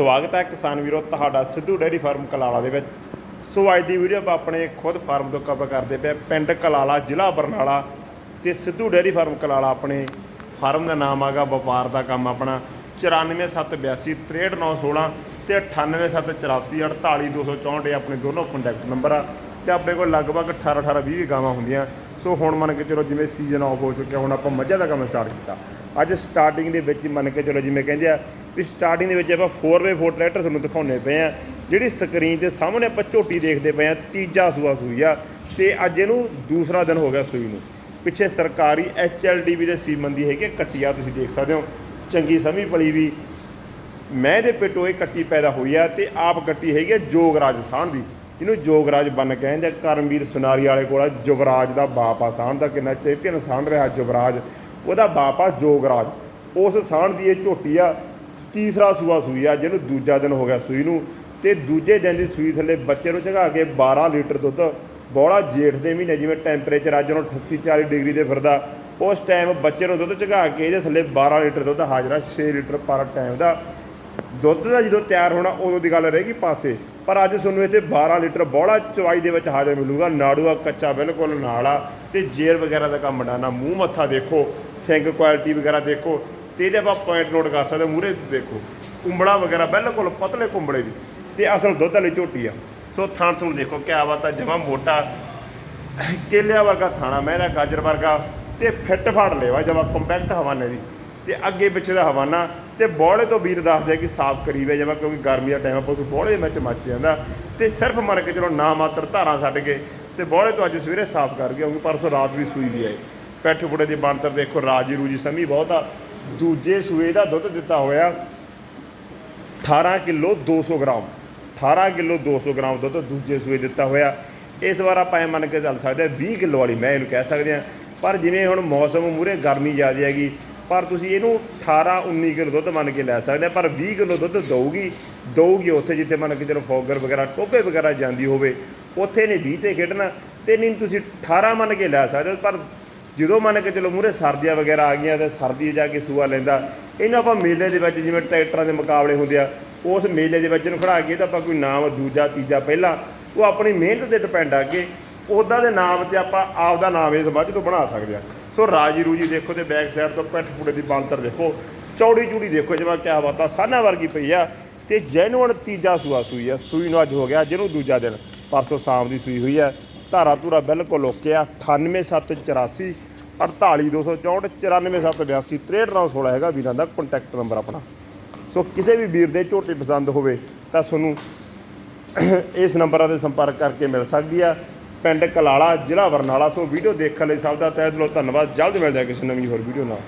ਸਵਾਗਤ ਹੈ ਕਿਸਾਨ ਵੀਰੋ, ਤੁਹਾਡਾ ਸਿੱਧੂ ਡੇਅਰੀ ਫਾਰਮ ਕਲਾਲਾ ਦੇ ਵਿੱਚ। ਸੋ ਅੱਜ ਦੀ ਵੀਡੀਓ ਆਪਾਂ ਆਪਣੇ ਖੁਦ ਫਾਰਮ ਤੋਂ ਕਵਰ ਕਰਦੇ ਪਏ ਪਿੰਡ ਕਲਾਲਾ, ਜ਼ਿਲ੍ਹਾ ਬਰਨਾਲਾ ਤੇ ਸਿੱਧੂ ਡੇਅਰੀ ਫਾਰਮ ਕਲਾਲਾ ਆਪਣੇ ਫਾਰਮ ਦਾ ਨਾਮ ਆਗਾ, ਵਪਾਰ ਦਾ ਕੰਮ ਆਪਣਾ। 94782 63916 ਤੇ 98784 48264 ਇਹ ਆਪਣੇ ਦੋਨੋਂ ਕੰਟੈਕਟ ਨੰਬਰ ਆ ਤੇ ਆਪਣੇ ਕੋਲ ਲਗਭਗ 18 18 20 ਗਾਵਾਂ ਹੁੰਦੀਆਂ। ਸੋ ਹੁਣ ਮੰਨ ਕੇ ਚਲੋ ਜਿਵੇਂ ਸੀਜ਼ਨ ਆਫ ਹੋ ਚੁੱਕਿਆ, ਹੁਣ ਆਪਾਂ ਮੱਝਾਂ ਦਾ ਕੰਮ ਸਟਾਰਟ ਕੀਤਾ। ਅੱਜ ਸਟਾਰਟਿੰਗ ਦੇ ਵਿੱਚ ਮੰਨ ਕੇ ਚਲੋ ਜਿਵੇਂ ਕਹਿੰਦੇ ਆ ਵੀ ਸਟਾਰਟਿੰਗ ਦੇ ਵਿੱਚ ਆਪਾਂ 4x4 ਟਰੈਕਟਰ ਤੁਹਾਨੂੰ ਦਿਖਾਉਣੇ ਪਏ ਆ ਜਿਹੜੀ ਸਕਰੀਨ ਦੇ ਸਾਹਮਣੇ ਆਪਾਂ ਝੋਟੀ ਦੇਖਦੇ ਪਏ ਆ ਤੀਜਾ ਸੂਆ ਸੂਈ ਆ ਤੇ ਅੱਜ ਇਹਨੂੰ ਦੂਸਰਾ ਦਿਨ ਹੋ ਗਿਆ ਸੂਈ ਨੂੰ। ਪਿੱਛੇ ਸਰਕਾਰੀ ਐਚਐਲਡੀਬੀ ਦੇ ਸੀਮਨ ਦੀ ਹੈਗੀ ਆ, ਕੱਟੀ ਆ ਤੁਸੀਂ ਦੇਖ ਸਕਦੇ ਹੋ ਚੰਗੀ ਸਮੀ ਪਲੀ ਵੀ। ਮੈਂ ਦੇ ਪਿੱਟੋ ਇਹ ਕੱਟੀ ਪੈਦਾ ਹੋਈ ਆ ਤੇ ਆਪ ਕੱਟੀ ਹੈਗੀ ਆ ਜੋਗਰਾਜ ਸਾਹਣ ਦੀ। ਇਹਨੂੰ ਜੋਗਰਾਜ ਬੰਨ ਕਹਿੰਦੇ ਆ। ਕਰਮਵੀਰ ਸੁਨਾਰੀ ਵਾਲੇ ਕੋਲ ਆ ਜੁਵਰਾਜ ਦਾ ਬਾਪ ਆ ਸਾਹਣ ਦਾ ਕਿੰਨਾ ਚੈਂਪੀਅਨ ਸਾਹਣ ਰਿਹਾ ਜੁਵਰਾਜ। ਉਹਦਾ ਬਾਪ ਆ ਜੋਗਰਾਜ। ਉਸ ਸਾਹਣ ਦੀ ਇਹ ਝੋਟੀ ਆ ਤੀਸਰਾ ਸੂਆ ਸੂਈ ਆ, ਜਿਹਨੂੰ ਦੂਜਾ ਦਿਨ ਹੋ ਗਿਆ ਸੂਈ ਨੂੰ। ਤੇ ਦੂਜੇ ਦਿਨ ਦੀ ਸੂਈ ਥੱਲੇ ਬੱਚੇ ਨੂੰ ਝਗਾ ਕੇ 12 ਲੀਟਰ ਦੁੱਧ, ਬੋਲਾ ਜੇਠ ਦੇ ਮਹੀਨੇ ਜਿਵੇਂ ਟੈਂਪਰੇਚਰ ਅੱਜ ਨੂੰ 38 40 ਡਿਗਰੀ ਤੇ ਫਿਰਦਾ। ਉਸ ਟਾਈਮ ਬੱਚੇ ਨੂੰ ਦੁੱਧ ਝਗਾ ਕੇ ਇਹਦੇ ਥੱਲੇ 12 ਲੀਟਰ ਦੁੱਧ, ਹਾਜ਼ਰਾ 6 ਲੀਟਰ ਪਰ ਟਾਈਮ ਦਾ। ਦੁੱਧ ਦਾ ਜਦੋਂ ਤਿਆਰ ਹੋਣਾ, ਉਦੋਂ ਦੀ ਗੱਲ ਰਹੇਗੀ ਪਾਸੇ। ਪਰ ਅੱਜ ਤੁਹਾਨੂੰ ਇੱਥੇ 12 ਲੀਟਰ ਬੋਲਾ ਚਵਾਈ ਦੇ ਵਿੱਚ ਹਾਜ਼ਰ ਮਿਲੂਗਾ। ਨਾੜੂਆ ਕੱਚਾ ਬਿਲਕੁਲ ਨਾਲ। ਆ ਤੇ ਜੇਰ ਵਗੈਰਾ ਦਾ ਕੰਮ ਬਣਾਣਾ ਮੂੰਹ ਮੱਥਾ ਦੇਖੋ ਸਿੰਗ ਕੁਆਲਿਟੀ ਵਗੈਰਾ ਦੇਖੋ। ਤੇ ਇਹਦੇ ਆਪਾਂ ਪੁਆਇੰਟ ਨੋਟ ਕਰ ਸਕਦੇ ਮੂਰੇ ਦੇਖੋ। ਕੁੰਬੜਾ ਵਗੈਰਾ, ਬਿਲਕੁਲ ਪਤਲੇ ਕੁੰਬੜੇ ਦੀ ਤੇ ਅਸਲ ਦੁੱਧ ਵਾਲੀ ਝੋਟੀ ਆ। ਸੋ ਥਾਣ ਤੁਹਾਨੂੰ ਦੇਖੋ, ਕਿਆ ਬਾਤ ਆ, ਜਮਾ ਮੋਟਾ। ਕੇਲਿਆਂ ਵਰਗਾ ਥਾਣਾ, ਮੈਂ ਇਹਦਾ ਗਾਜਰ ਵਰਗਾ। ਤੇ ਫਿੱਟ ਫੜ ਲੈਵਾ ਜਮਾ ਕੰਪੈਕਟ ਹਵਾਨੇ ਦੀ। ਤੇ ਅੱਗੇ ਪਿੱਛੇ ਦਾ ਹਵਾਨਾ। ਤੇ ਬੋੜੇ ਤੋਂ ਵੀਰ ਦੱਸਦੇ ਕਿ ਸਾਫ਼ ਕਰੀ ਵੇ ਜਮਾ, ਕਿਉਂਕਿ ਗਰਮੀ ਦਾ ਟਾਈਮ ਆ, ਪਸ਼ੂ ਬੋੜੇ ਵਿੱਚ ਮੱਚ ਜਾਂਦਾ। ਤੇ ਸਿਰਫ ਮਰ ਕੇ ਚਲੋ ਨਾ ਮਾਤਰ ਧਾਰਾਂ ਛੱਡ ਕੇ, ਤੇ ਬੋੜੇ ਤੋਂ ਅੱਜ ਸਵੇਰੇ ਸਾਫ਼ ਕਰ ਗਿਆ, ਕਿਉਂਕਿ ਪਰਸੋਂ ਰਾਤ ਵੀ ਸੂਈ ਵੀ ਆਈ। ਪੈਠ ਪੁੜੇ ਦੀ ਬਣਤਰ ਦੇਖੋ, ਰਾਜੀ ਰੂਜੀ ਸਮੀ ਬਹੁਤ ਆ। ਦੂਜੇ ਸੂਏ ਦਾ ਦੁੱਧ ਦਿੱਤਾ ਹੋਇਆ 18 ਕਿਲੋ 200 ਗ੍ਰਾਮ 18 ਕਿਲੋ 200 ਗ੍ਰਾਮ ਦੁੱਧ ਦੂਜੇ ਸੂਏ ਦਿੱਤਾ ਹੋਇਆ। ਇਸ ਵਾਰ ਆਪਾਂ ਇਹ ਮੰਨ ਕੇ ਚੱਲ ਸਕਦੇ ਹਾਂ 20 ਕਿਲੋ ਵਾਲੀ, ਮੈਂ ਇਹਨੂੰ ਕਹਿ ਸਕਦੇ ਹਾਂ। ਪਰ ਜਿਵੇਂ ਹੁਣ ਮੌਸਮ ਮੂਰੇ ਗਰਮੀ ਜ਼ਿਆਦਾ ਹੈਗੀ, ਪਰ ਤੁਸੀਂ ਇਹਨੂੰ 18 19 ਕਿਲੋ ਦੁੱਧ ਮੰਨ ਕੇ ਲੈ ਸਕਦੇ ਆ ਪਰ 20 ਕਿਲੋ ਦੁੱਧ ਦਊਗੀ ਦਊਗੀ ਉੱਥੇ ਜਿੱਥੇ ਮੰਨ ਕੇ ਚਲੋ ਫੋਗਰ ਵਗੈਰਾ ਟੋਬੇ ਵਗੈਰਾ ਜਾਂਦੀ ਹੋਵੇ, ਉੱਥੇ ਨੇ 20 ਤੇ ਖੇਡਣਾ, ਤੇ ਨਹੀਂ ਤੁਸੀਂ 18 ਮੰਨ ਕੇ ਲੈ ਸਕਦੇ ਹੋ, ਪਰ ਜਦੋਂ ਮੰਨ ਕੇ ਚਲੋ ਮੂਰੇ ਸਰਦੀਆਂ ਵਗੈਰਾ ਆ ਗਈਆਂ ਤੇ ਸਰਦੀ ਜਾ ਕੇ ਸੂਆ ਲੈਂਦਾ, ਇਹਨੂੰ ਆਪਾਂ ਮੇਲੇ ਦੇ ਵਿੱਚ ਜਿਵੇਂ ਟਰੈਕਟਰਾਂ ਦੇ ਮੁਕਾਬਲੇ ਹੁੰਦੇ ਆ, ਉਸ ਮੇਲੇ ਦੇ ਵਿੱਚ ਇਹਨੂੰ ਖੜਾ ਕੇ ਤਾਂ ਆਪਾਂ ਕੋਈ ਨਾਮ, ਦੂਜਾ, ਤੀਜਾ, ਪਹਿਲਾ ਉਹ ਆਪਣੀ ਮਿਹਨਤ ਤੇ ਡਿਪੈਂਡ ਆ ਕਿ ਉਹਦਾ ਦੇ ਨਾਮ ਤੇ ਆਪਾਂ ਆਪ ਦਾ ਨਾਮ ਇਸ ਮੱਝ ਤੋਂ ਬਣਾ ਸਕਦੇ ਆ। ਸੋ ਰਾਜੀ ਰੂਜੀ ਦੇਖੋ ਤੇ ਬੈਕ ਸਾਈਡ ਤੋਂ ਪਿੱਠ ਪੂੜੇ ਦੀ ਬਾਂਤਰ ਦੇਖੋ, ਚੌੜੀ ਚੂੜੀ ਦੇਖੋ ਜਿਵੇਂ ਕਿਆ ਬਾਤਾਂ ਸਾਨਾ ਵਰਗੀ ਪਈ ਆ ਤੇ ਜੈਨੂਅਨ ਤੀਜਾ ਸੂਆ ਸੂਈ ਆ, ਸੂਈ ਨੂੰ ਅੱਜ ਹੋ ਗਿਆ ਜਿਹਨੂੰ ਦੂਜਾ ਦਿਨ, ਪਰਸੋਂ ਸ਼ਾਮ ਦੀ ਸੂਈ ਹੋਈ ਆ, ਧਾਰਾ ਧੂਰਾ ਬਿਲਕੁਲ ਓਕੇ ਆ 98784 48264 94782 63916 ਹੈਗਾ, ਵੀਰਾਂ ਦਾ ਕੰਟੈਕਟ ਨੰਬਰ ਆਪਣਾ। ਸੋ ਕਿਸੇ ਵੀ ਵੀਰ ਦੇ ਝੋਟੀ ਪਸੰਦ ਹੋਵੇ, ਤਾਂ ਤੁਹਾਨੂੰ ਇਸ ਨੰਬਰਾਂ ਤੇ ਸੰਪਰਕ ਕਰਕੇ ਮਿਲ ਸਕਦੀ ਆ। ਪਿੰਡ ਕਲਾਲਾ, ਜ਼ਿਲ੍ਹਾ ਬਰਨਾਲਾ ਸੋ ਵੀਡੀਓ ਦੇਖਣ ਲਈ ਸਭ ਦਾ ਤਹਿ ਦਿਲੋਂ ਧੰਨਵਾਦ। ਜਲਦ ਮਿਲਦੇ ਹਾਂ ਕਿਸੇ ਨਵੀਂ ਹੋਰ ਵੀਡੀਓ ਨਾਲ।